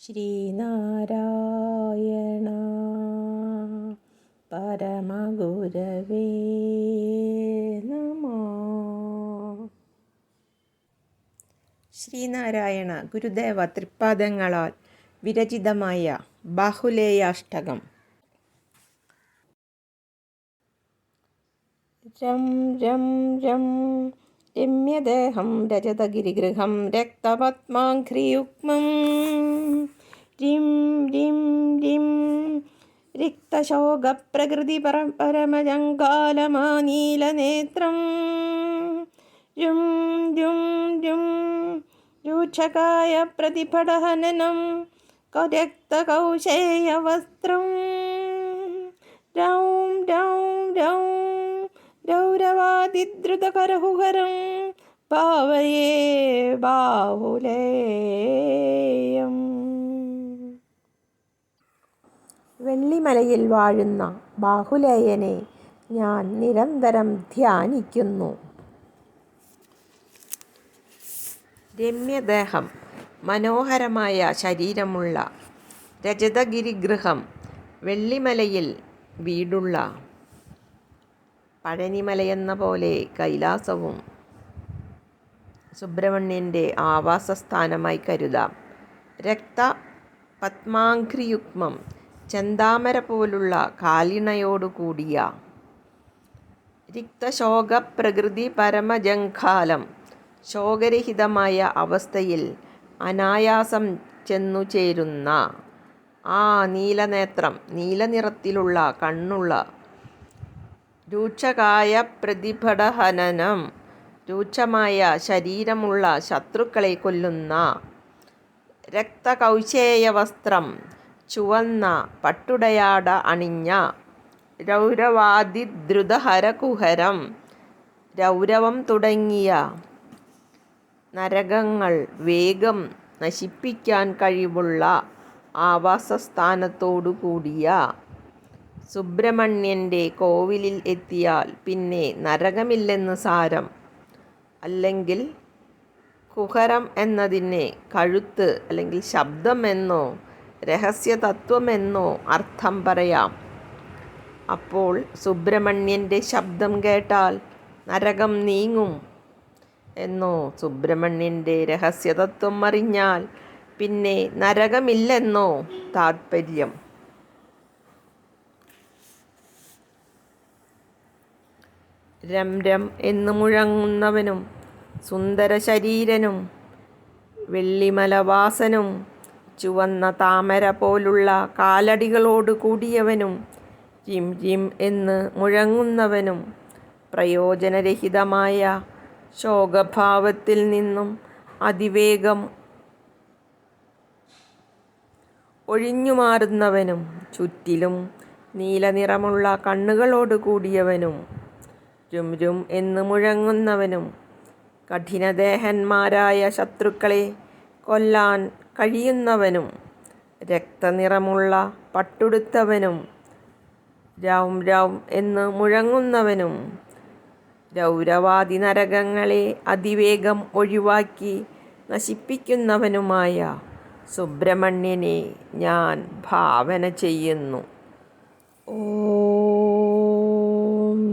ശ്രീനാരായണ പരമഗുരവേ നമ ശ്രീനാരായണ ഗുരുദേവ തൃപ്പാദങ്ങളാൽ വിരചിതമായ ബാഹുലേയാഷ്ടകം. രം രം രം രമ്യദേഹം രജതഗിരിഗൃഹം രക്തപത്മാഘ്രിയുഗ്മം രിം രിം രിം റിക്തശോകപ്രകൃതി പര പരമജങ്കാലമാനീലനേത്രം രും രും രും രൂക്ഷകായ പ്രതിഫടഹനനം രക്തകൗശേയവസ്ത്രം രൗം രൗം രൗം രൗരവാതിദ്രുതകരഹുഹരം ഭാവയേ ബാഹുലേയം. വെള്ളിമലയിൽ വാഴുന്ന ബാഹുലേയനെ ഞാൻ നിരന്തരം ധ്യാനിക്കുന്നു. രമ്യദേഹം മനോഹരമായ ശരീരമുള്ള രജതഗിരിഗൃഹം വെള്ളിമലയിൽ വീടുള്ള പഴനിമലയെന്ന പോലെ കൈലാസവും സുബ്രഹ്മണ്യന്റെ ആവാസസ്ഥാനമായി കരുതാം. രക്ത പത്മാഘ്രിയുഗ്മം ചെന്താമര പോലുള്ള കാലിണയോടുകൂടിയ കൂടിയ റിക്തശോക പ്രകൃതി പരമജങ്കാലം ശോകരഹിതമായ അവസ്ഥയിൽ അനായാസം ചെന്നു ചേരുന്ന ആ നീലനേത്രം നീലനിറത്തിലുള്ള കണ്ണുള്ള രൂക്ഷകായ പ്രതിഭടഹനനം രൂക്ഷമായ ശരീരമുള്ള ശത്രുക്കളെ കൊല്ലുന്ന രക്തകൗശേയ വസ്ത്രം ചുവന്ന പട്ടുടയാട അണിഞ്ഞ രൗരവാദിദ്രുതഹരകുഹരം രൗരവം തുടങ്ങിയ നരകങ്ങൾ വേഗം നശിപ്പിക്കാൻ കഴിവുള്ള ആവാസസ്ഥാനത്തോടു കൂടിയ സുബ്രഹ്മണ്യന്റെ കോവിലിൽ എത്തിയാൽ പിന്നെ നരകമില്ലെന്ന് സാരം. അല്ലെങ്കിൽ കുഹരം എന്നതിനെ കഴുത്ത് അല്ലെങ്കിൽ ശബ്ദമെന്നോ രഹസ്യതത്വമെന്നോ അർത്ഥം പറയാം. അപ്പോൾ സുബ്രഹ്മണ്യന്റെ ശബ്ദം കേട്ടാൽ നരകം നീങ്ങും എന്നോ സുബ്രഹ്മണ്യന്റെ രഹസ്യതത്വം അറിഞ്ഞാൽ പിന്നെ നരകമില്ലെന്നോ താത്പര്യം. രം രം എന്ന് മുഴങ്ങുന്നവനും സുന്ദര ശരീരനും വെള്ളിമലവാസനും ചുവന്ന താമര പോലുള്ള കാലടികളോട് കൂടിയവനും ജിം ജിം എന്ന് മുഴങ്ങുന്നവനും പ്രയോജനരഹിതമായ ശോകഭാവത്തിൽ നിന്നും അതിവേഗം ഒഴിഞ്ഞുമാറുന്നവനും ചുറ്റിലും നീലനിറമുള്ള കണ്ണുകളോട് കൂടിയവനും രും രും എന്ന് മുഴങ്ങുന്നവനും കഠിനദേഹന്മാരായ ശത്രുക്കളെ കൊല്ലാൻ കഴിയുന്നവനും രക്തനിറമുള്ള പട്ടുടുത്തവനും രാവും രാവും എന്ന് മുഴങ്ങുന്നവനും രൗരവാദി നരകങ്ങളെ അതിവേഗം ഒഴിവാക്കി നശിപ്പിക്കുന്നവനുമായ സുബ്രഹ്മണ്യനെ ഞാൻ ഭാവന ചെയ്യുന്നു. ഓം